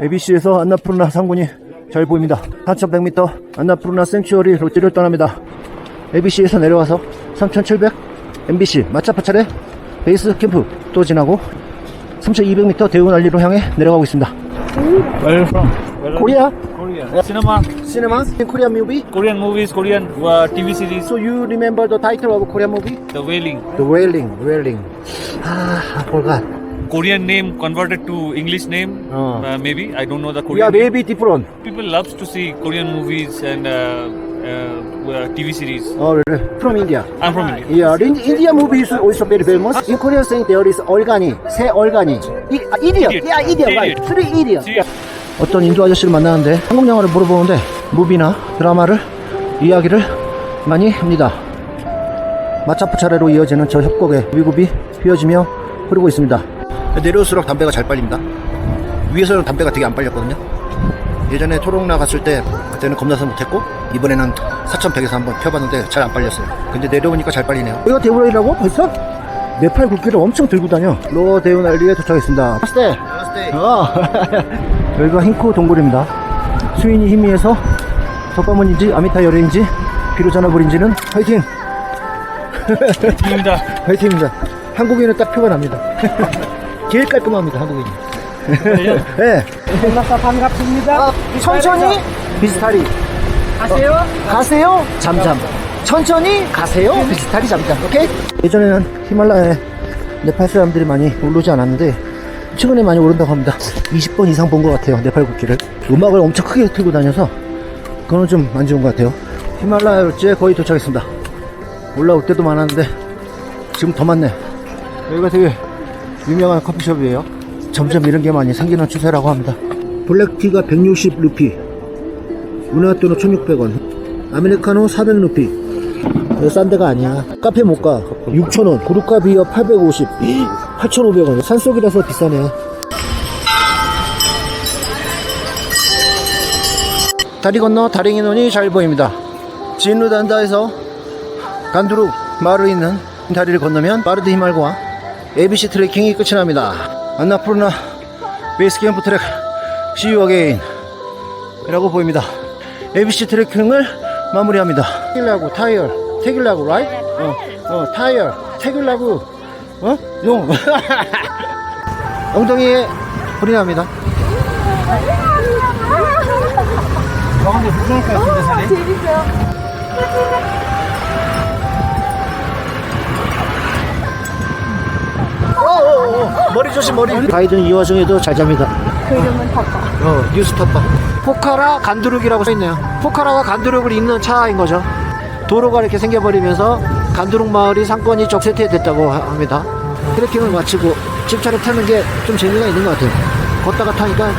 ABC에서 안나푸르나 상군이 잘 보입니다. 4100m 안나푸르나 생츄어리 롯지를 떠납니다. ABC에서 내려와서 3700 MBC 마차파차레 베이스 캠프 또 지나고 3200m 대운 알리로 향해 내려가고 있습니다. Where are you from? Where are 코리아 Korea. Cinema, 시네마 코리안 뮤비 Korean movies, Korean uh, TV series. So you remember the title of Korean movie? The Wailing. The Wailing, Wailing. Ah, I forgot. Korean name converted to English name. Oh. Uh, maybe I don't know the Yeah, Korean. maybe different. People loves to see Korean movies and uh, uh, uh, TV series. Oh, really? From India. I'm from India. Yeah, in India movie is also very famous. In Korean saying there is organi, 새 organi. I, ah, idiot. Idiot. Yeah, idiot, right. Three idiot. See, 어떤 인도 아저씨를 만나는데 한국 영화를 물어보는데 무비나 드라마를 이야기를 많이 합니다. 마차프 차례로 이어지는 저 협곡에 미국이 휘어지며 흐르고 있습니다. 내려올수록 담배가 잘 빨립니다. 위에서는 담배가 되게 안 빨렸거든요. 예전에 토롱나 갔을 때 그때는 겁나서 못했고 이번에는 4100에서 한번 펴봤는데 잘 안 빨렸어요. 근데 내려오니까 잘 빨리네요. 이거 대우라이라고 벌써? 네팔 국기를 엄청 들고 다녀. 로 대우날리에 도착했습니다. 스테. 어. 여기가 흰코 동굴입니다. 수인이 희미해서 덕가문인지 아미타 열애인지 비로 전화불인지는 화이팅! Linda. 화이팅입니다. 한국인은 딱 표가 납니다. 제일 깔끔합니다, 한국인이. 네. 반갑습니다. 천천히 비스타리. 가세요? 가세요? 잠잠. 천천히 가세요? 비스타리 잠잠. 오케이? 예전에는 히말라야에 네팔 사람들이 많이 오르지 않았는데 최근에 많이 오른다고 합니다. 20번 이상 본 것 같아요, 네팔 국기를. 음악을 엄청 크게 틀고 다녀서 그건 좀 안 좋은 것 같아요. 히말라야 롯지에 거의 도착했습니다. 올라올 때도 많았는데 지금 더 많네. 여기가 되게 유명한 커피숍이에요. 점점 이런 게 많이 생기는 추세라고 합니다. 블랙티가 160 루피, 우나또는 1600원, 아메리카노 400 루피. 이거 싼 데가 아니야. 카페 못 가. 6,000원, 구루카 비어 850, 8,500원. 산속이라서 비싸네. 다리 건너 다링이 눈이 잘 보입니다. 진루단다에서 간두룩 마을에 있는 다리를 건너면 빠르드 히말과 ABC 트레킹이 끝이 납니다. 안나푸르나 베이스 캠프 트랙 See you again 이라고 보입니다. ABC 트레킹을 마무리합니다. 태길라고 타이어 태길라고 right? 어, 어 타이어 태길라고 어? 용 엉덩이에 불이 납니다. 어 어어 머리 조심 머리. 가이드는 이 와중에도 잘 잡니다. 그림은 탔다. 어 뉴스 탑바 포카라 간두룩이라고 써있네요. 포카라와 간두룩을 잇는 차인 거죠. 도로가 이렇게 생겨버리면서 간두룩 마을이 상권이 쪽 세팅됐다고 하- 합니다. 트레킹을 마치고 집차를 타는 게 좀 재미가 있는 것 같아요. 걷다가 타니까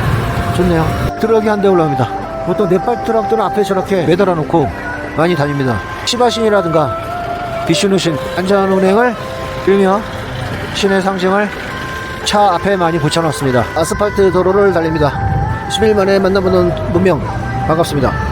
좋네요. 트럭이 한 대 올라옵니다. 보통 네팔 트럭들은 앞에 저렇게 매달아 놓고 많이 다닙니다. 시바신이라든가 비슈누신 안전 운행을 빌며 신의 상징을 차 앞에 많이 붙여놨습니다. 아스팔트 도로를 달립니다. 10일 만에 만나보는 문명 반갑습니다.